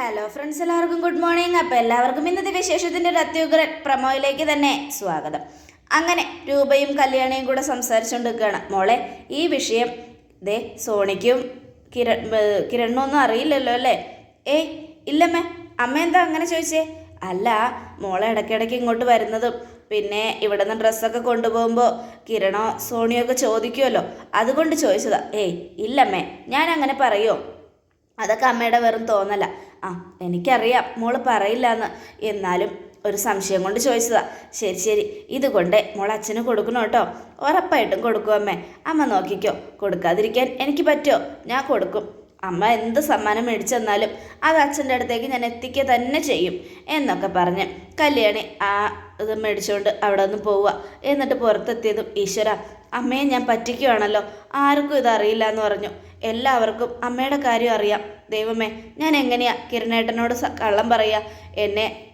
Hello friends എല്ലാവർക്കും good morning അപ്പോൾ എല്ലാവർക്കും ഇന്നത്തെ വിശേഷത്തിന്റെ ഒരു അത്യുഗ്ര പ്രമോയിലേക്ക് തന്നെ സ്വാഗതം. അങ്ങനെ രൂപയും കല്യാണിയും കൂടെ സംസാരിച്ചുകൊണ്ടിരിക്കുകയാണ് മോളെ ഈ വിഷയം ദേ സോണിക്കും കിരൺ കിരണ്ണൊന്നും അറിയില്ലല്ലോ അല്ലേ? ഏയ് ഇല്ലമ്മേ അമ്മ എന്താ അങ്ങനെ ചോദിച്ചേ? അല്ല മോളെ ഇടയ്ക്കിടയ്ക്ക് ഇങ്ങോട്ട് വരുന്നതും പിന്നെ ഇവിടെ നിന്ന് ഡ്രസ്സൊക്കെ കൊണ്ടുപോകുമ്പോൾ കിരണോ സോണിയോ ഒക്കെ ചോദിക്കുമല്ലോ അതുകൊണ്ട് ചോദിച്ചതാ. ഏയ് ഇല്ലമ്മേ ഞാൻ അങ്ങനെ പറയുമോ അതൊക്കെ അമ്മയുടെ വെറും തോന്നല. ആ എനിക്കറിയാം. മോൾ പറയില്ല എന്ന് എന്നാലും ഒരു സംശയം കൊണ്ട് ചോദിച്ചതാ. ശരി ശരി. ഇതുകൊണ്ട് മോൾ അച്ഛന് കൊടുക്കണം കേട്ടോ. ഉറപ്പായിട്ടും കൊടുക്കും അമ്മേ. അമ്മ നോക്കിക്കോ. കൊടുക്കാതിരിക്കാൻ എനിക്ക് പറ്റുമോ? ഞാൻ കൊടുക്കും. അമ്മ എന്ത് സമ്മാനം മേടിച്ചു തന്നാലും അത് അച്ഛന്റെ അടുത്തേക്ക് ഞാൻ എത്തിക്കുക തന്നെ ചെയ്യും എന്നൊക്കെ പറഞ്ഞ് കല്യാണി ആ ഇത് മേടിച്ചുകൊണ്ട് അവിടെ നിന്ന് പോവുക. എന്നിട്ട് പുറത്തെത്തിയതും ഈശ്വര. അമ്മയെ ഞാൻ പറ്റിക്കുകയാണല്ലോ ആർക്കും ഇതറിയില്ല എന്ന് പറഞ്ഞു. എല്ലാവർക്കും അമ്മയുടെ കാര്യം അറിയാം. ദൈവമേ ഞാൻ എങ്ങനെയാ കിരണേട്ടനോട് കള്ളം പറയുക എന്നെ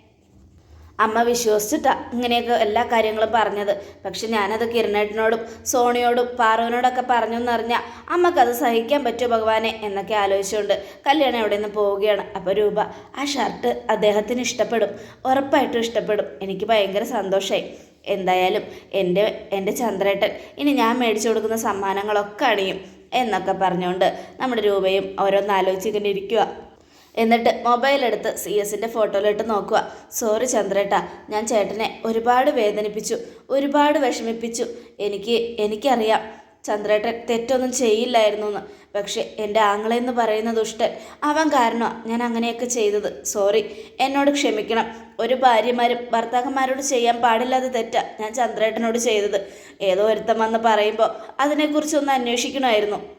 അമ്മ വിശ്വസിച്ചിട്ടാ ഇങ്ങനെയൊക്കെ എല്ലാ കാര്യങ്ങളും പറഞ്ഞത്. പക്ഷെ ഞാനത് കിരണേട്ടനോടും സോണിയോടും പാറുവിനോടൊക്കെ പറഞ്ഞു എന്നറിഞ്ഞാൽ അമ്മക്കത് സഹിക്കാൻ പറ്റുമോ ഭഗവാനെ എന്നൊക്കെ ആലോചിച്ചുകൊണ്ട് കല്യാണം എവിടെ നിന്ന് പോവുകയാണ്. അപ്പോൾ രൂപ ആ ഷർട്ട് അദ്ദേഹത്തിന് ഇഷ്ടപ്പെടും. ഉറപ്പായിട്ടും ഇഷ്ടപ്പെടും. എനിക്ക് ഭയങ്കര സന്തോഷമായി എന്തായാലും എന്റെ എന്റെ ചന്ദ്രേട്ടൻ ഇനി ഞാൻ മേടിച്ചു കൊടുക്കുന്ന സമ്മാനങ്ങളൊക്കെ അണിയും എന്നൊക്കെ പറഞ്ഞുകൊണ്ട് നമ്മുടെ രൂപയും ഓരോന്ന് ആലോചിച്ചിങ്ങനെ ഇരിക്കുക എന്നിട്ട് മൊബൈൽ എടുത്ത് സി എസിന്റെ ഫോട്ടോയിലിട്ട് നോക്കുക സോറി ചന്ദ്രേട്ട ഞാൻ ചേട്ടനെ ഒരുപാട് വേദനിപ്പിച്ചു ഒരുപാട് വിഷമിപ്പിച്ചു. എനിക്ക് എനിക്കറിയാം. ചന്ദ്രേട്ടൻ തെറ്റൊന്നും ചെയ്യില്ലായിരുന്നു എന്ന് പക്ഷെ എന്റെ ആങ്ങളെന്ന് പറയുന്ന ദുഷ്ടൻ അവൻ കാരണമാണ് ഞാൻ അങ്ങനെയൊക്കെ ചെയ്തത്. സോറി. എന്നോട് ക്ഷമിക്കണം. ഒരു ഭാര്യമാരും ഭർത്താക്കന്മാരോട് ചെയ്യാൻ പാടില്ലാത്ത തെറ്റാ ഞാൻ ചന്ദ്രേട്ടനോട് ചെയ്തത്. ഏതോ ഒരുത്തം വന്ന് പറയുമ്പോൾ അതിനെക്കുറിച്ചൊന്ന് അന്വേഷിക്കണമായിരുന്നു.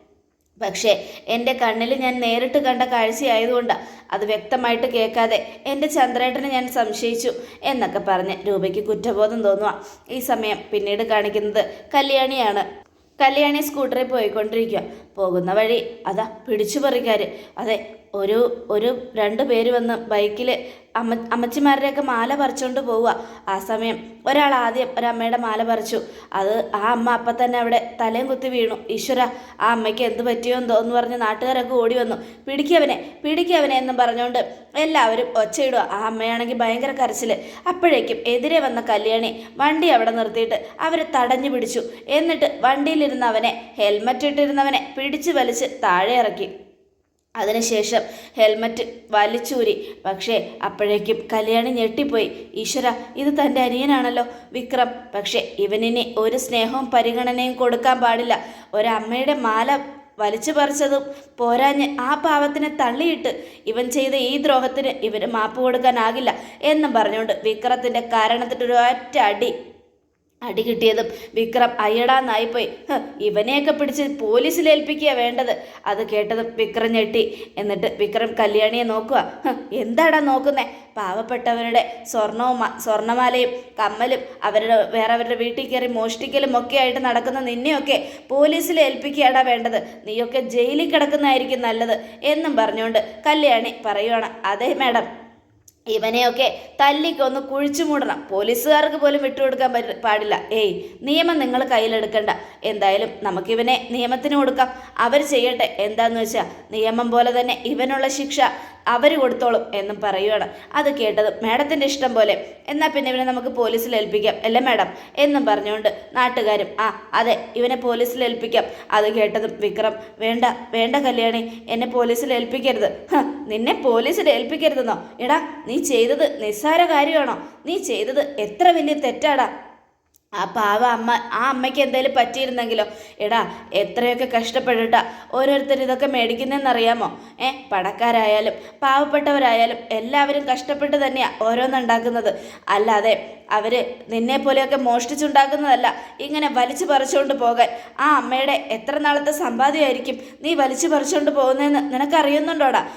പക്ഷേ എന്റെ കണ്ണിൽ ഞാൻ നേരിട്ട് കണ്ട കാഴ്ചയായതുകൊണ്ടാണ് അത് വ്യക്തമായിട്ട് കേൾക്കാതെ എന്റെ ചന്ദ്രേട്ടനെ ഞാൻ സംശയിച്ചു എന്നൊക്കെ പറഞ്ഞ് രൂപയ്ക്ക് കുറ്റബോധം തോന്നുക ഈ സമയം പിന്നീട് കാണിക്കുന്നത് കല്യാണിയാണ്. കല്യാണി സ്കൂട്ടറിൽ പോയിക്കൊണ്ടിരിക്കുക പോകുന്ന വഴി. അതാ പിടിച്ചു പറിക്കാർ അതെ ഒരു ഒരു രണ്ട് പേര് വന്ന് ബൈക്കിൽ അമ്മ അമ്മച്ചിമാരുടെയൊക്കെ മാല പറിച്ചുകൊണ്ട് പോവുക. ആ സമയം ഒരാൾ ആദ്യം ഒരമ്മയുടെ മാല പറിച്ചു. അത് ആ അമ്മ അപ്പം തന്നെ അവിടെ തലയും കുത്തി വീണു. ഈശ്വര ആ അമ്മയ്ക്ക് എന്ത് പറ്റിയോ എന്തോ എന്ന് പറഞ്ഞ് നാട്ടുകാരൊക്കെ ഓടി വന്നു. പിടിക്കവനെ പിടിക്കവനെ എന്നും പറഞ്ഞുകൊണ്ട് എല്ലാവരും ഒച്ചയിടുക. ആ അമ്മയാണെങ്കിൽ ഭയങ്കര കരച്ചിൽ അപ്പോഴേക്കും എതിരെ വന്ന കല്യാണി വണ്ടി അവിടെ നിർത്തിയിട്ട് അവരെ തടഞ്ഞു പിടിച്ചു. എന്നിട്ട് വണ്ടിയിലിരുന്നവനെ ഹെൽമറ്റ് ഇട്ടിരുന്നവനെ പിടിച്ചു വലിച്ച് താഴെ ഇറക്കി. അതിനുശേഷം ഹെൽമറ്റ് വലിച്ചൂരി. പക്ഷേ അപ്പോഴേക്കും കല്യാണി ഞെട്ടിപ്പോയി. ഈശ്വര ഇത് തന്റെ അനിയനാണല്ലോ. വിക്രം പക്ഷേ ഇവനിനി ഒരു സ്നേഹവും പരിഗണനയും കൊടുക്കാൻ പാടില്ല. ഒരമ്മയുടെ മാല വലിച്ചു പറിച്ചതും പോരാഞ്ഞ് ആ പാവത്തിനെ തള്ളിയിട്ട് ഇവൻ ചെയ്ത ഈ ദ്രോഹത്തിന് ഇവന് മാപ്പ് കൊടുക്കാനാകില്ല എന്നും പറഞ്ഞുകൊണ്ട് വിക്രത്തിന്റെ കാരണത്തിന്റെ ഒരു ഒറ്റ അടി അടി കിട്ടിയതും വിക്രം അയ്യടാന്നായിപ്പോയി. ഇവനെയൊക്കെ പിടിച്ച് പോലീസിൽ ഏൽപ്പിക്കുക വേണ്ടത്. അത് കേട്ടതും വിക്രം ഞെട്ടി. എന്നിട്ട് വിക്രം കല്യാണിയെ നോക്കുക എന്താടാ നോക്കുന്നേ? പാവപ്പെട്ടവരുടെ സ്വർണവും സ്വർണമാലയും കമ്മലും അവരുടെ വേറെ അവരുടെ വീട്ടിൽ കയറി മോഷ്ടിക്കലും ഒക്കെ ആയിട്ട് നടക്കുന്ന നിന്നെയൊക്കെ പോലീസിൽ ഏൽപ്പിക്കുകയാടാ വേണ്ടത്. നീയൊക്കെ ജയിലിൽ കിടക്കുന്നതായിരിക്കും നല്ലത് എന്നും പറഞ്ഞുകൊണ്ട് കല്യാണി പറയുവാണ് അതെ മാഡം ഇവനെയൊക്കെ തല്ലിക്കൊന്ന് കുഴിച്ചു മൂടണം. പോലീസുകാർക്ക് പോലും വിട്ടുകൊടുക്കാൻ പറ്റ പാടില്ല. ഏയ് നിയമം നിങ്ങൾ കയ്യിലെടുക്കണ്ട. എന്തായാലും നമുക്കിവനെ നിയമത്തിന് കൊടുക്കാം. അവർ ചെയ്യട്ടെ. എന്താന്ന് വെച്ചാൽ നിയമം പോലെ തന്നെ ഇവനുള്ള ശിക്ഷ അവർ കൊടുത്തോളും എന്നും പറയുകയാണ് അത് കേട്ടത് മാഡത്തിന്റെ ഇഷ്ടം പോലെ എന്നാൽ പിന്നെ ഇവനെ നമുക്ക് പോലീസിൽ ഏൽപ്പിക്കാം അല്ലേ മാഡം? എന്നും പറഞ്ഞുകൊണ്ട് നാട്ടുകാരും ആ അതെ ഇവനെ പോലീസിൽ ഏൽപ്പിക്കാം. അത് കേട്ടതും വിക്രം വേണ്ട വേണ്ട കല്യാണി എന്നെ പോലീസിൽ ഏൽപ്പിക്കരുത്. നിന്നെ പോലീസിൽ ഏൽപ്പിക്കരുതെന്നോ? എടാ നീ ചെയ്തത് നിസ്സാര കാര്യമാണോ? നീ ചെയ്തത് എത്ര വലിയ തെറ്റാടാ. ആ പാവ അമ്മ ആ അമ്മയ്ക്ക് എന്തെങ്കിലും പറ്റിയിരുന്നെങ്കിലോ? എടാ എത്രയൊക്കെ കഷ്ടപ്പെട്ടിട്ടാ ഓരോരുത്തർ ഇതൊക്കെ മേടിക്കുന്നതെന്നറിയാമോ ഏ പണക്കാരായാലും പാവപ്പെട്ടവരായാലും എല്ലാവരും കഷ്ടപ്പെട്ട് തന്നെയാണ് ഓരോന്നുണ്ടാക്കുന്നത് അല്ലാതെ അവർ നിന്നെ പോലെയൊക്കെ മോഷ്ടിച്ചുണ്ടാക്കുന്നതല്ല ഇങ്ങനെ വലിച്ചു പറിച്ചുകൊണ്ട് പോകാൻ. ആ അമ്മയുടെ എത്ര നാളത്തെ സമ്പാദ്യമായിരിക്കും നീ വലിച്ചു പറിച്ചുകൊണ്ട് പോകുന്നതെന്ന് നിനക്കറിയുന്നുണ്ടോടാ?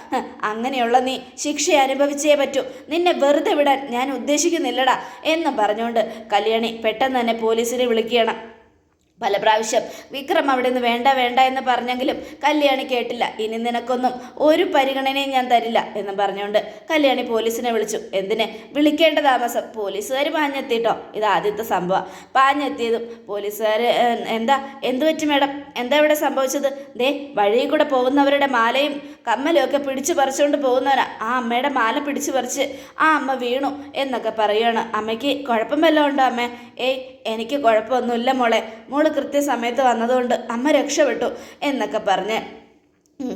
അങ്ങനെയുള്ള നീ ശിക്ഷ അനുഭവിച്ചേ പറ്റൂ. നിന്നെ വെറുതെ വിടാൻ ഞാൻ ഉദ്ദേശിക്കുന്നില്ലടാ എന്ന് പറഞ്ഞുകൊണ്ട് കല്യാണി പെട്ടെന്ന് തന്നെ പോലീസിനെ വിളിക്കുകയാണ്. പല പ്രാവശ്യം വിക്രം അവിടെ നിന്ന് വേണ്ട വേണ്ട എന്ന് പറഞ്ഞെങ്കിലും കല്യാണി കേട്ടില്ല. ഇനി നിനക്കൊന്നും ഒരു പരിഗണനയും ഞാൻ തരില്ല എന്ന് പറഞ്ഞുകൊണ്ട് കല്യാണി പോലീസിനെ വിളിച്ചു. എന്തിന്? വിളിക്കേണ്ട താമസം. പോലീസുകാർ പാഞ്ഞെത്തിട്ടോ? ഇത് ആദ്യത്തെ സംഭവം. പാഞ്ഞെത്തിയതും പോലീസുകാർ എന്താ? എന്തു പറ്റി മേഡം? എന്താ ഇവിടെ സംഭവിച്ചത്? ദേ വഴിയിൽ കൂടെ പോകുന്നവരുടെ മാലയും കമ്മലും ഒക്കെ പിടിച്ചു പറിച്ചുകൊണ്ട് പോകുന്നവനാ. ആ അമ്മയുടെ മാല പിടിച്ചു പറിച്ച് ആ അമ്മ വീണു എന്നൊക്കെ പറയുകയാണ് അമ്മയ്ക്ക് കുഴപ്പം വല്ലതും ഉണ്ടോ അമ്മ? ഏയ് എനിക്ക് കുഴപ്പമൊന്നുമില്ല മോളെ. മോൾ കൃത്യസമയത്ത് വന്നതുകൊണ്ട് അമ്മ രക്ഷപ്പെട്ടു എന്നൊക്കെ പറഞ്ഞ്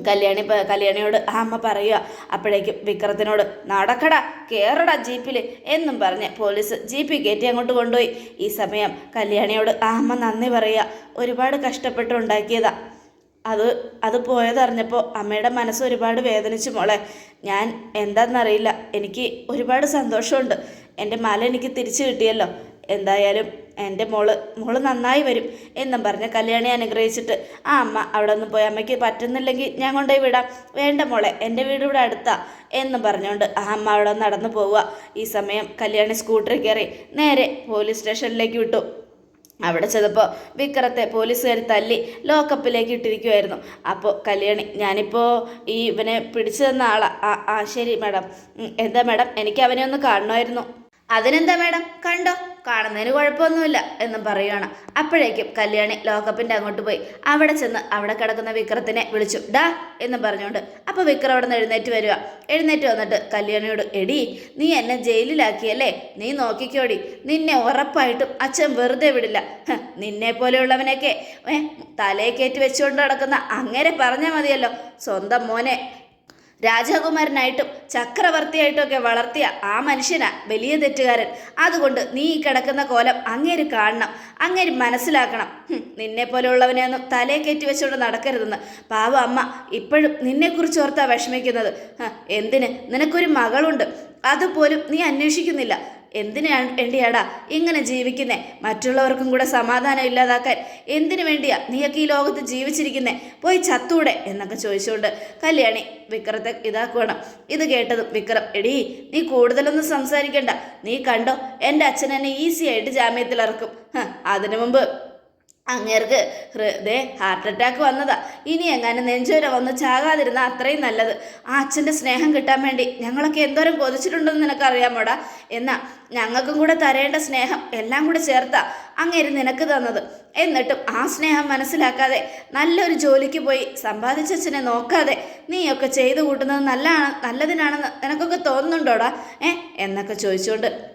കല്യാണി കല്യാണിയോട് ആ അമ്മ പറയുക. അപ്പോഴേക്കും വിക്രത്തിനോട് നടക്കട കയറട ജീപ്പിൽ എന്നും പറഞ്ഞ് പോലീസ് ജീപ്പിൽ കയറ്റി അങ്ങോട്ട് കൊണ്ടുപോയി. ഈ സമയം കല്യാണിയോട് ആ അമ്മ നന്ദി പറയുക. ഒരുപാട് കഷ്ടപ്പെട്ട് ഉണ്ടാക്കിയതാ. അത് അത് പോയതറിഞ്ഞപ്പോൾ അമ്മയുടെ മനസ്സ് ഒരുപാട് വേദനിച്ചു മോളെ. ഞാൻ എന്താണെന്നറിയില്ല എനിക്ക് ഒരുപാട് സന്തോഷമുണ്ട്. എന്റെ മല എനിക്ക് തിരിച്ചു കിട്ടിയല്ലോ. എന്തായാലും എന്റെ മോൾ മോൾ നന്നായി വരും എന്നും പറഞ്ഞ് കല്യാണി അനുഗ്രഹിച്ചിട്ട് ആ അമ്മ അവിടെ നിന്ന് പോയി അമ്മയ്ക്ക് പറ്റുന്നില്ലെങ്കിൽ ഞാൻ കൊണ്ടുപോയി വിടാം വേണ്ട മോളെ എന്റെ വീട് ഇവിടെ അടുത്താ എന്നും പറഞ്ഞുകൊണ്ട് ആ അമ്മ അവിടെ നടന്നു പോവുക. ഈ സമയം കല്യാണി സ്കൂട്ടറിൽ കയറി നേരെ പോലീസ് സ്റ്റേഷനിലേക്ക് വിട്ടു. അവിടെ ചെന്നപ്പോൾ വിക്രത്തെ പോലീസുകാർ തല്ലി ലോക്കപ്പിലേക്ക് ഇട്ടിരിക്കുമായിരുന്നു അപ്പോൾ കല്യാണി ഞാനിപ്പോൾ ഈ ഇവനെ പിടിച്ചു തന്ന ആളാ ആ ആ ശരി മാഡം എന്താ മാഡം എനിക്ക് അവനെ ഒന്ന് കാണണമായിരുന്നു. അതിനെന്താ മേഡം? കണ്ടോ? കാണുന്നതിന് കുഴപ്പമൊന്നുമില്ല എന്നും പറയുകയാണ് അപ്പോഴേക്കും കല്യാണി ലോക്കപ്പിന്റെ അങ്ങോട്ട് പോയി. അവിടെ ചെന്ന് അവിടെ കിടക്കുന്ന വിക്രത്തിനെ വിളിച്ചു. ഡാ എന്നും പറഞ്ഞുകൊണ്ട്. അപ്പോൾ വിക്രം അവിടെ നിന്ന് എഴുന്നേറ്റ് വരിക എഴുന്നേറ്റ് വന്നിട്ട് കല്യാണിയോട് എടി നീ എന്നെ ജയിലിലാക്കിയല്ലേ? നീ നോക്കിക്കോടി. നിന്നെ ഉറപ്പായിട്ടും അച്ഛൻ വെറുതെ വിടില്ല. നിന്നെ പോലെയുള്ളവനൊക്കെ തലയെ കയറ്റി വെച്ചുകൊണ്ട് നടക്കുന്ന അങ്ങനെ പറഞ്ഞാൽ മതിയല്ലോ. സ്വന്തം മോനെ രാജകുമാരനായിട്ടും ചക്രവർത്തിയായിട്ടും ഒക്കെ വളർത്തിയ ആ മനുഷ്യനാ വലിയ തെറ്റുകാരൻ. അതുകൊണ്ട് നീ ഈ കിടക്കുന്ന കോലം അങ്ങേര് കാണണം. അങ്ങേര് മനസ്സിലാക്കണം. നിന്നെ പോലെയുള്ളവനെ ഒന്നും തലേ കയറ്റി വെച്ചുകൊണ്ട് നടക്കരുതെന്ന്. പാവ അമ്മ ഇപ്പോഴും നിന്നെക്കുറിച്ച് ഓർത്താ വിഷമിക്കുന്നത്. എന്തിന്? നിനക്കൊരു മകളുണ്ട്. അതുപോലും നീ അന്വേഷിക്കുന്നില്ല. എന്തിനാണ് വേണ്ടിയാടാ ഇങ്ങനെ ജീവിക്കുന്നേ? മറ്റുള്ളവർക്കും കൂടെ സമാധാനം ഇല്ലാതാക്കാൻ എന്തിനു വേണ്ടിയാ നീയൊക്കെ ഈ ലോകത്ത് ജീവിച്ചിരിക്കുന്നേ? പോയി ചത്തൂടെ എന്നൊക്കെ ചോദിച്ചുകൊണ്ട് കല്യാണി വിക്രത്തെ ഇതാക്കുവാണ്. ഇത് കേട്ടതും വിക്രം എടീ നീ കൂടുതലൊന്നും സംസാരിക്കണ്ട. നീ കണ്ടോ എന്റെ അച്ഛൻ എന്നെ ഈസി ആയിട്ട് ജാമ്യത്തിൽ ഇറക്കും അതിനു മുമ്പ് അങ്ങേർക്ക് ഹൃദയ ഹാർട്ട് അറ്റാക്ക് വന്നതാ. ഇനി എങ്ങാനും നെഞ്ചുവരെ വന്ന് ചാകാതിരുന്ന അത്രയും നല്ലത്. ആ അച്ഛന്റെ സ്നേഹം കിട്ടാൻ വേണ്ടി ഞങ്ങളൊക്കെ എന്തോരം കൊതിച്ചിട്ടുണ്ടെന്ന് നിനക്കറിയാമോടാ? എന്നാ ഞങ്ങൾക്കും കൂടെ തരേണ്ട സ്നേഹം എല്ലാം കൂടെ ചേർത്താ അങ്ങേര് നിനക്ക് തന്നത്. എന്നിട്ടും ആ സ്നേഹം മനസ്സിലാക്കാതെ നല്ലൊരു ജോലിക്ക് പോയി സമ്പാദിച്ചച്ഛനെ നോക്കാതെ നീയൊക്കെ ചെയ്തു കൂട്ടുന്നത് നല്ലതാണ് നല്ലതിനാണെന്ന് നിനക്കൊക്കെ തോന്നുന്നുണ്ടോടാ? ഏ എന്നൊക്കെ ചോദിച്ചുകൊണ്ട്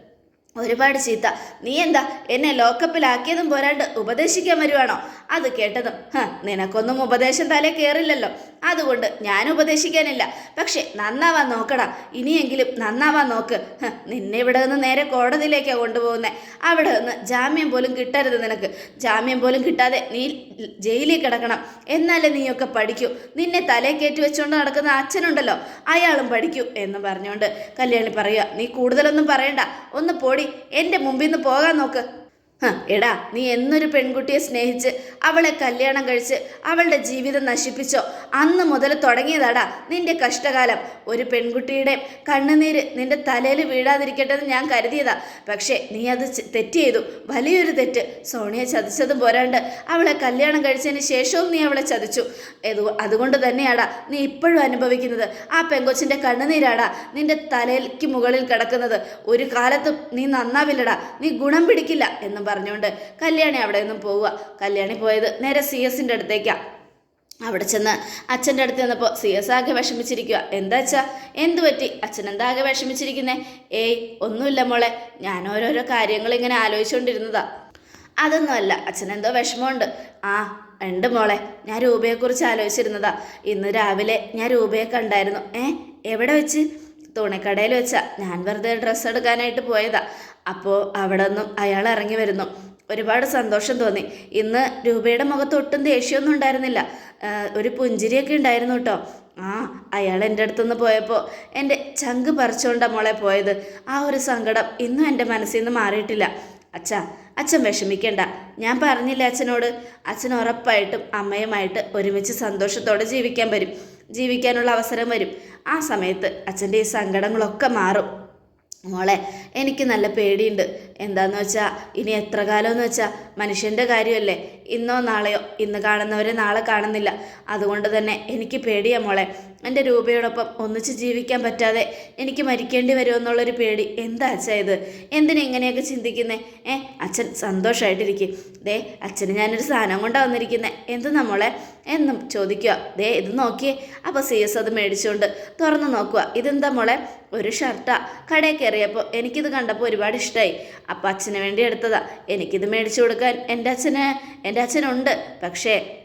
ഒരുപാട് ചീത്ത. നീ എന്താ എന്നെ ലോക്കപ്പിലാക്കിയതും പോരാണ്ട് ഉപദേശിക്കാൻ വരുവാണോ? അത് കേട്ടതും നിനക്കൊന്നും ഉപദേശം തലേ കയറില്ലല്ലോ അതുകൊണ്ട് ഞാൻ ഉപദേശിക്കാനില്ല. പക്ഷെ നന്നാവാൻ നോക്കടാ. ഇനിയെങ്കിലും നന്നാവാൻ നോക്ക്. നിന്നെ ഇവിടെ നിന്ന് നേരെ കോടതിയിലേക്കാണ് കൊണ്ടുപോകുന്നത് അവിടെ നിന്ന് ജാമ്യം പോലും കിട്ടരുത് നിനക്ക്. ജാമ്യം പോലും കിട്ടാതെ നീ ജയിലിൽ കിടക്കണം. എന്നാലേ നീയൊക്കെ പഠിക്കൂ. നിന്നെ തലേ കയറ്റി വെച്ചുകൊണ്ട് നടക്കുന്ന അച്ഛനുണ്ടല്ലോ. അയാളും പഠിക്കൂ എന്ന് പറഞ്ഞുകൊണ്ട് കല്യാണി പറയുക നീ കൂടുതലൊന്നും പറയണ്ട. ഒന്ന് പോടി. എന്റെ മുമ്പിൽ നിന്ന് പോകാൻ നോക്ക്. എടാ നീ എന്നൊരു പെൺകുട്ടിയെ സ്നേഹിച്ച് അവളെ കല്യാണം കഴിച്ച് അവളുടെ ജീവിതം നശിപ്പിച്ചോ? അന്ന് മുതൽ തുടങ്ങിയതാടാ നിന്റെ കഷ്ടകാലം. ഒരു പെൺകുട്ടിയുടെ കണ്ണുനീര് നിന്റെ തലയിൽ വീഴാതിരിക്കട്ടെ എന്ന് ഞാൻ കരുതിയതാ. പക്ഷേ നീ അത് തെറ്റ് ചെയ്തു. വലിയൊരു തെറ്റ്. സോണിയെ ചതിച്ചതും പോരാണ്ട് അവളെ കല്യാണം കഴിച്ചതിന് ശേഷവും നീ അവളെ ചതിച്ചു. അതുകൊണ്ട് തന്നെയാടാ നീ ഇപ്പോഴും അനുഭവിക്കുന്നത്. ആ പെങ്കൊച്ചിന്റെ കണ്ണുനീരാടാ നിന്റെ തലയ്ക്ക് മുകളിൽ കിടക്കുന്നത്. ഒരു കാലത്തും നീ നന്നാവില്ലടാ. നീ ഗുണം പിടിക്കില്ല എന്നും പറഞ്ഞുകൊണ്ട് കല്യാണി അവിടെ നിന്നും പോവുക. കല്യാണി പോയത് നേരെ സി എസിന്റെ അടുത്തേക്കാണ് അവിടെ ചെന്ന് അച്ഛന്റെ അടുത്ത് നിന്നപ്പോൾ സി എസ് ആകെ വിഷമിച്ചിരിക്കുക എന്താ അച്ഛാ? എന്തു പറ്റി? അച്ഛൻ എന്താ ആകെ വിഷമിച്ചിരിക്കുന്നേ? ഏയ് ഒന്നുമില്ല മോളെ. ഞാൻ ഓരോരോ കാര്യങ്ങൾ ഇങ്ങനെ ആലോചിച്ചുകൊണ്ടിരുന്നതാ അതൊന്നുമല്ല അച്ഛനെന്തോ വിഷമമുണ്ട്. ആ ഉണ്ട് മോളെ. ഞാൻ രൂപയെക്കുറിച്ച് ആലോചിച്ചിരുന്നതാ. ഇന്ന് രാവിലെ ഞാൻ രൂപയെ കണ്ടായിരുന്നു ഏ എവിടെ വെച്ച്? തുണിക്കടയിൽ വെച്ചാ. ഞാൻ വെറുതെ ഡ്രസ്സ് എടുക്കാനായിട്ട് പോയതാ. അപ്പോൾ അവിടെ നിന്നും അയാൾ ഇറങ്ങി വരുന്നു. ഒരുപാട് സന്തോഷം തോന്നി. ഇന്ന് രൂപയുടെ മുഖത്ത് ഒട്ടും ദേഷ്യമൊന്നും ഉണ്ടായിരുന്നില്ല. ഒരു പുഞ്ചിരിയൊക്കെ ഉണ്ടായിരുന്നു കേട്ടോ. ആ അയാൾ എന്റെ അടുത്തുനിന്ന് പോയപ്പോൾ എന്റെ ചങ്ക് പറിച്ചുകൊണ്ടാണ് മോളെ പോയത്. ആ ഒരു സങ്കടം ഇന്നും എന്റെ മനസ്സിൽ നിന്ന് മാറിയിട്ടില്ല. അച്ഛ അച്ഛൻ വിഷമിക്കണ്ട. ഞാൻ പറഞ്ഞില്ല അച്ഛനോട്? അച്ഛൻ ഉറപ്പായിട്ടും അമ്മയുമായിട്ട് ഒരുമിച്ച് സന്തോഷത്തോടെ ജീവിക്കാൻ വരും. ജീവിക്കാനുള്ള അവസരം വരും. ആ സമയത്ത് അച്ഛന്റെ ഈ സങ്കടങ്ങളൊക്കെ മാറും. മോളെ എനിക്ക് നല്ല പേടിയുണ്ട്. എന്താന്ന് വെച്ചാൽ ഇനി എത്ര കാലമെന്ന് വെച്ചാൽ മനുഷ്യന്റെ കാര്യമല്ലേ? ഇന്നോ നാളെയോ ഇന്ന് കാണുന്നവരെ നാളെ കാണുന്നില്ല. അതുകൊണ്ട് തന്നെ എനിക്ക് പേടിയാ മോളെ. എന്റെ രൂപയോടൊപ്പം ഒന്നിച്ച് ജീവിക്കാൻ പറ്റാതെ എനിക്ക് മരിക്കേണ്ടി വരുമെന്നുള്ളൊരു പേടി. എന്താ അച്ഛാ ഇത്? എന്തിനാ ഇങ്ങനെയൊക്കെ ചിന്തിക്കുന്നേ? ഏ അച്ഛൻ സന്തോഷമായിട്ടിരിക്കും ദേ അച്ഛന് ഞാനൊരു സാധനം കൊണ്ടാണ് വന്നിരിക്കുന്നത് എന്ത് നമ്മളെ എന്നും ചോദിക്കുക ദേ ഇത് നോക്കിയേ. അപ്പോൾ സി എസ് അത് മേടിച്ചുകൊണ്ട് തുറന്നു നോക്കുക ഇതെന്താ മോളെ? ഒരു ഷർട്ടാ. കടയിൽ കയറിയപ്പോൾ എനിക്കിത് കണ്ടപ്പോൾ ഒരുപാട് ഇഷ്ടമായി അപ്പം അച്ഛന് വേണ്ടി എടുത്തതാ. എനിക്കിത് മേടിച്ചു കൊടുക്കാൻ എന്റെ അച്ഛന് എന്റെ അച്ഛനുണ്ട്. പക്ഷേ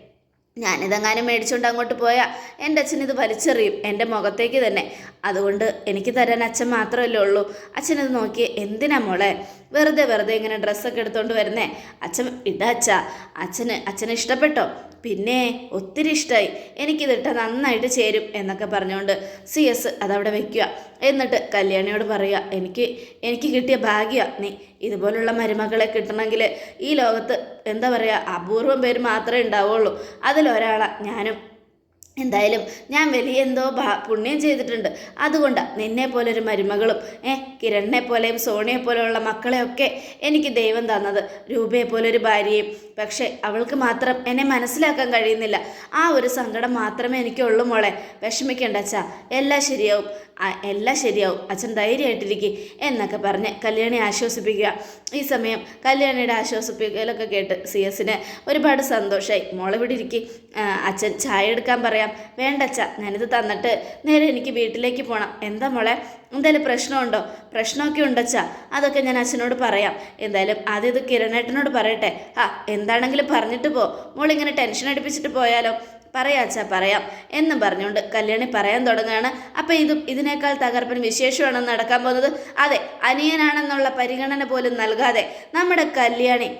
ഞാനിതെങ്ങാനും മേടിച്ചുകൊണ്ട് അങ്ങോട്ട് പോയാൽ എന്റെ അച്ഛൻ ഇത് വലിച്ചെറിയും എന്റെ മുഖത്തേക്ക് തന്നെ. അതുകൊണ്ട് എനിക്ക് തരാൻ അച്ഛൻ മാത്രമല്ലേ ഉള്ളൂ. അച്ഛനത് നോക്കി എന്തിനാ മോളെ? വെറുതെ വെറുതെ ഇങ്ങനെ ഡ്രസ്സൊക്കെ എടുത്തുകൊണ്ട് വരുന്നേ? അച്ഛൻ ഇടച്ച അച്ഛാ. അച്ഛന് അച്ഛന് ഇഷ്ടപ്പെട്ടോ? പിന്നെ ഒത്തിരി ഇഷ്ടമായി എനിക്കിതിട്ട നന്നായിട്ട് ചേരും എന്നൊക്കെ പറഞ്ഞുകൊണ്ട് സി എസ് അതവിടെ വെക്കുക എന്നിട്ട് കല്യാണിയോട് പറയുക എനിക്ക് എനിക്ക് കിട്ടിയ ഭാഗ്യ നീ. ഇതുപോലുള്ള മരുമകളെ കിട്ടണമെങ്കിൽ ഈ ലോകത്ത് എന്താ പറയുക അപൂർവം പേര് മാത്രമേ ഉണ്ടാവുള്ളൂ. അതിലൊരാളാണ് ഞാനും. എന്തായാലും ഞാൻ വലിയ എന്തോ പുണ്യം ചെയ്തിട്ടുണ്ട്. അതുകൊണ്ട് നിന്നെ ഒരു മരുമകളും ഏ കിരണിനെ പോലെയും സോണിയെ പോലെയുള്ള മക്കളെയൊക്കെ എനിക്ക് ദൈവം തന്നത്. രൂപയെ ഒരു ഭാര്യയും. പക്ഷേ അവൾക്ക് മാത്രം എന്നെ മനസ്സിലാക്കാൻ കഴിയുന്നില്ല. ആ ഒരു സങ്കടം മാത്രമേ എനിക്കുള്ളൂ മോളെ. വിഷമിക്കേണ്ട അച്ഛാ. എല്ലാം ശരിയാവും. എല്ലാം ശരിയാവും. അച്ഛൻ ധൈര്യമായിട്ടിരിക്കും എന്നൊക്കെ പറഞ്ഞ് കല്യാണി ആശ്വസിപ്പിക്കുക. ഈ സമയം കല്യാണിയുടെ ആശ്വസിപ്പിക്കലൊക്കെ കേട്ട് സി എസിന് ഒരുപാട് സന്തോഷമായി മോളെ ഇവിടെ അച്ഛൻ ചായ എടുക്കാൻ പറയാം. വേണ്ട വേണ്ടച്ച ഞാനിത് തന്നിട്ട് നേരെ എനിക്ക് വീട്ടിലേക്ക് പോകണം എന്താ മോളെ എന്തായാലും പ്രശ്നമുണ്ടോ? പ്രശ്നമൊക്കെ ഉണ്ടച്ചാ അതൊക്കെ ഞാൻ അച്ഛനോട് പറയാം. എന്തായാലും ആദ്യം ഇത് കിരണേട്ടനോട് പറയട്ടെ. ആ എന്താണെങ്കിലും പറഞ്ഞിട്ട് പോ. മോളിങ്ങനെ ടെൻഷൻ അടിപ്പിച്ചിട്ട് പോയാലോ? പറയാച്ചാ പറയാം. എന്നും പറഞ്ഞുകൊണ്ട് കല്യാണി പറയാൻ തുടങ്ങുകയാണ്. അപ്പം ഇതും ഇതിനേക്കാൾ തകർപ്പൻ വിശേഷമാണ് നടക്കാൻ പോകുന്നത്? അതെ അനിയനാണെന്നുള്ള പരിഗണന പോലും നൽകാതെ നമ്മുടെ കല്യാണി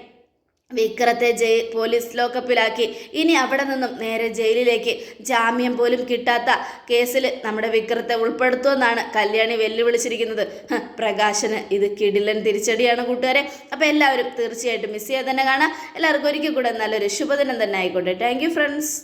വിക്രത്തെ ജയിൽ പോലീസ് ലോക്കപ്പിലാക്കി. ഇനി അവിടെ നിന്നും നേരെ ജയിലിലേക്ക് ജാമ്യം പോലും കിട്ടാത്ത കേസിൽ നമ്മുടെ വിക്രത്തെ ഉൾപ്പെടുത്തുമെന്നാണ് കല്യാണി വെല്ലുവിളിച്ചിരിക്കുന്നത്. പ്രകാശന് ഇത് കിടിലൻ തിരിച്ചടിയാണ് കൂട്ടുകാരെ. അപ്പോൾ എല്ലാവരും തീർച്ചയായിട്ടും മിസ് ചെയ്യാതെ തന്നെ കാണാം. എല്ലാവർക്കും ഒരിക്കൽ കൂടെ നല്ലൊരു ശുഭദിനം തന്നെ ആയിക്കോട്ടെ. Thank friends